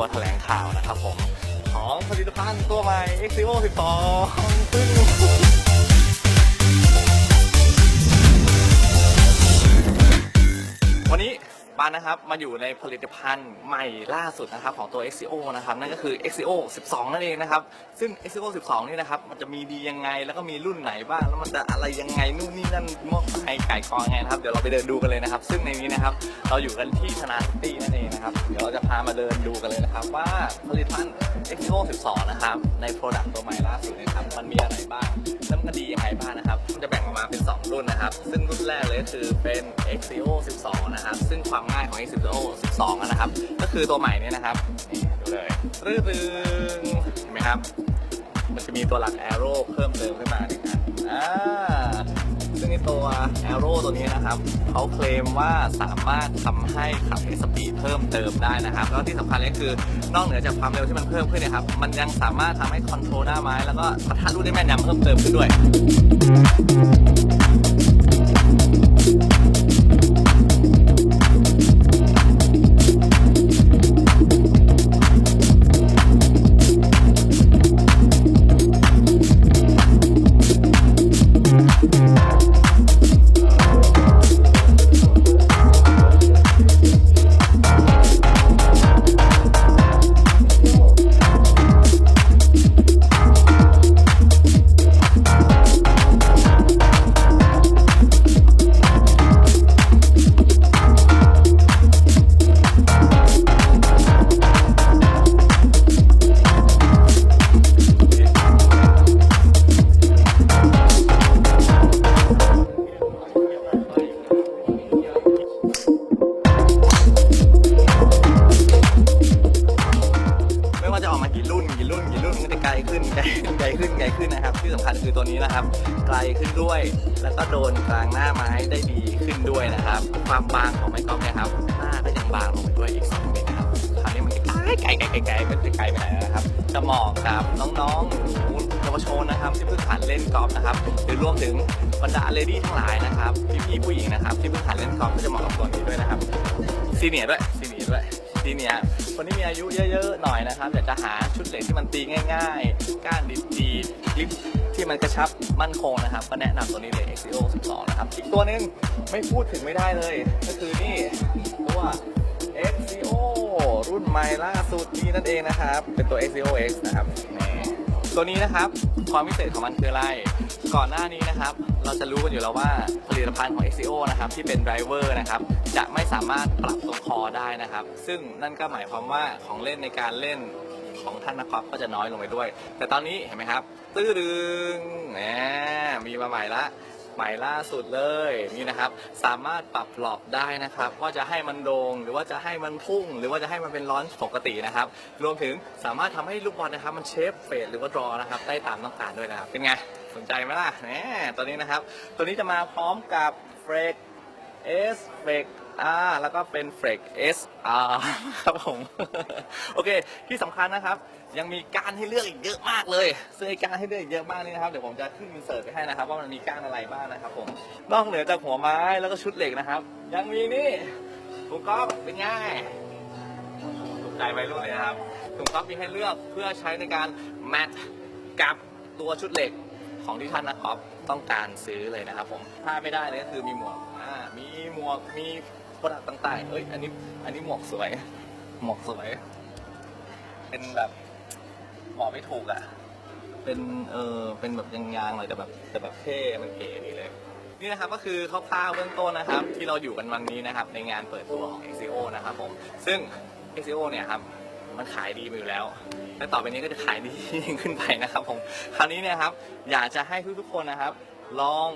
ตัวแถลงข่าวนะครับผม ของผลิตภัณฑ์ตัวใหม่ Exio 12ซึ่ง ปานนะครับมาอยู่ในผลิตภัณฑ์ใหม่ล่าสุดนะครับของตัว Exio นะครับนั่นก็คือ Exio 12 นั่นเองนะครับซึ่ง Exio 12 นี่นะครับมันจะมีดียังไงแล้วก็มีรุ่นไหนบ้างแล้วมันจะอะไรยังไงนู่นนี่นั่นมอกไก่ไก่กองไงนะครับเดี๋ยวเราไปเดินดูกันเลยนะครับ ซึ่งในนี้นะครับเราอยู่กันที่ธนาซิตี้นั่นเองนะครับเดี๋ยวเราจะพามาเดินดูกันเลยนะครับ ว่าผลิตภัณฑ์ Exio 12 นะครับใน Product ตัวใหม่ล่าสุดนะครับมันมีอะไรบ้างแล้วมันก็ดียังไงบ้าง รุ่นนะครับ ซึ่งรุ่นแรกเลยก็คือเป็น Xio 12 นะครับ ซึ่งความง่ายของ Xio 12 นะครับ ก็คือตัวใหม่นี่ยนะครับ นี่ดูเลยรื้อรึงเห็นไหมครับ มันจะมีตัวหลัก Arrow เพิ่มเติมขึ้นมาหนึ่งอันอ่าซึ่งในตัว Arrow ตัวนี้นะครับ เขาเคลมว่าสามารถทำให้ขับ s p เพิ่มเติมได้นะครับ แล้วที่สำคัญเลยคือนอกเหนือจากความเร็วที่มันเพิ่มขึ้นเนะครับ มันยังสามารถทำให้คอนโทรลหน้าไม้ แล้วก็ประทะลูกได้แม่นยำเพิ่มเติมขึ้นด้วย ไกลขึ้นไกลขึ้นไกลขึ้นนะครับ ที่สำคัญคือตัวนี้นะครับ ไกลขึ้นด้วย แล้วก็โดนกลางหน้าไม้ได้ดีขึ้นด้วยนะครับ ความบางของไม้กอล์ฟนี่ยครับหน้าก็ยังบางลงไปด้วยอีก2มิลนะครับคราวนี้มันไกลไกลไกลไกลไกลมันจะไกลไปไหนนะครับ จะเหมาะกับน้องๆหนูเยาวชนนะครับที่เพิ่งหัดเล่นกอล์ฟนะครับหรือรวมถึงบรรดาเลดี้ทั้งหลายนะครับพี่ๆผู้หญิงนะครับที่เพิ่งหัดเล่นกอล์ฟก็จะเหมาะกับตัวนี้ด้วยนะครับซีเนียร์ด้วยซีเนียร์ด้วยซีเนียร์ คนที่มีอายุเยอะๆหน่อยนะครับอยากจะหาชุดเหล็กที่มันตีง่าย ๆ ก้านดีๆคลิปที่มันกระชับมั่นคงนะครับ ก็แนะนำตัวนี้เลย Exio 12 นะครับ อีกตัวนึงไม่พูดถึงไม่ได้เลย ก็คือนี่ตัว Exio รุ่นใหม่ล่าสุดนี้นั่นเองนะครับ เป็นตัว Exio X นะครับนี่ตัวนี้นะครับ ความพิเศษของมันคืออะไร ก่อนหน้านี้นะครับ เราจะรู้กันอยู่แล้วว่าผลิตภัณฑ์ของ Exio นะครับที่เป็นไดรเวอร์นะครับจะไม่สามารถปรับตรงคอได้นะครับ ซึ่งนั่นก็หมายความว่าของเล่นในการเล่นของท่านนะครับก็จะน้อยลงไปด้วย แต่ตอนนี้เห็นไหมครับ ตื้อดึงแหมมีมาใหม่ละใหม่ล่าสุดเลยนี่นะครับ สามารถปรับหลอบได้นะครับว่าจะให้มันโดงหรือว่าจะให้มันพุ่ง หรือว่าจะให้มันเป็นร้อนปกตินะครับ รวมถึงสามารถทำให้ลูกบอลนะครับ มันเชฟเฟดหรือว่าดรอนะครับได้ตามต้องการด้วยนะครับเป็นไง สนใจไหมล่ะแหมตัวนี้นะครับ ตัวนี้จะมาพร้อมกับเฟรก S เฟรก R แล้วก็เป็นเฟรก S R ครับผม โอเค ที่สำคัญนะครับ ยังมีการให้เลือกอีกเยอะมากเลยซึ่งไอ้การให้เลือกอีกเยอะมากนี่นะครับ เดี๋ยวผมจะขึ้นอินเสิร์ตไปให้นะครับ ว่ามันมีการอะไรบ้างนะครับผม นอกเหนือจากหัวไม้แล้วก็ชุดเหล็กนะครับ ยังมีนี่ถุงก๊อฟเป็นไง่ายถูกใจไปรุ่นเลยนะครับถุงก๊อฟมีให้เลือกเพื่อใช้ในการแมทกับตัวชุดเหล็ก ของที่ท่านนะครับต้องการซื้อเลยนะครับผมพลาดไม่ได้เลยก็คือมีหมวกอ่ามีหมวกมีโปรดักต์ต่างๆเอ้ยอันนี้อันนี้หมวกสวย หมวกสวย เป็นแบบบอกไม่ถูกอะ เป็นเออเป็นแบบยางๆเลยแต่แบบแต่แบบเท่มันเก๋ดีเลยนี่นะครับก็คือคร่าวๆเบื้องต้นนะครับ ที่เราอยู่กันวันนี้นะครับในงานเปิดตัวของ Exio นะครับผมซึ่ง Exio เนี่ยครับ มันขายดีมาอยู่แล้ว และต่อไปนี้ก็จะขายดียิ่งขึ้นไปนะครับผม คราวนี้เนี่ยครับ อยากจะให้ทุกๆคนนะครับ ลอง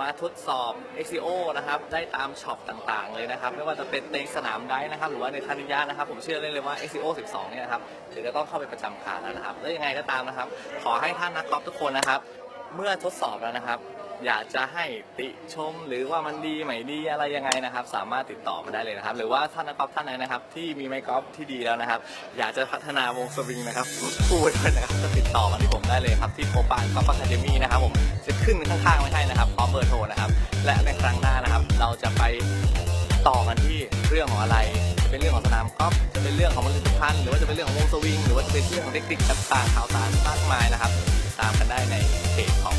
มาทดสอบ EXO นะครับ ได้ตามช็อปต่างๆ เลยนะครับ ไม่ว่าจะเป็นเต็งสนามได้นะครับ หรือว่าในธนิยานะครับ ผมเชื่อได้เลยว่า EXO 12 เนี่ยนะครับเดี๋ยวจะต้องเข้าไปประจำการแล้วนะครับ แล้วยังไงก็ตามนะครับ ขอให้ท่านนักกอล์ฟทุกคนนะครับ เมื่อทดสอบแล้วนะครับ อยากจะให้ติชมหรือว่ามันดีไหมดีอะไรยังไงนะครับ สามารถติดต่อมาได้เลยนะครับ หรือว่าท่านนักกอล์ฟท่านไหนนะครับ ที่มีไมค์กอล์ฟที่ดีแล้วนะครับ อยากจะพัฒนาวงสวิงนะครับพูดด้วยนะครับก็ติดต่อมาที่ผมได้เลยครับที่โคปานกอล์ฟอะคาเดมี่นะครับผมจะขึ้นข้างๆไม่ใช่นะครับพร้อมเบอร์โทรนะครับ และในครั้งหน้านะครับ เราจะไปต่อกันที่เรื่องของอะไรจะเป็นเรื่องของสนามกอล์ฟจะเป็นเรื่องของผลิตภัณฑ์หรือว่าจะเป็นเรื่องของวงสวิงหรือว่าจะเป็นเรื่องของเทคนิคต่างๆข่าวสารมากมายนะครับ ตามกันได้ในเพจของ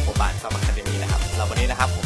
สำหรับวันนี้นะครับผม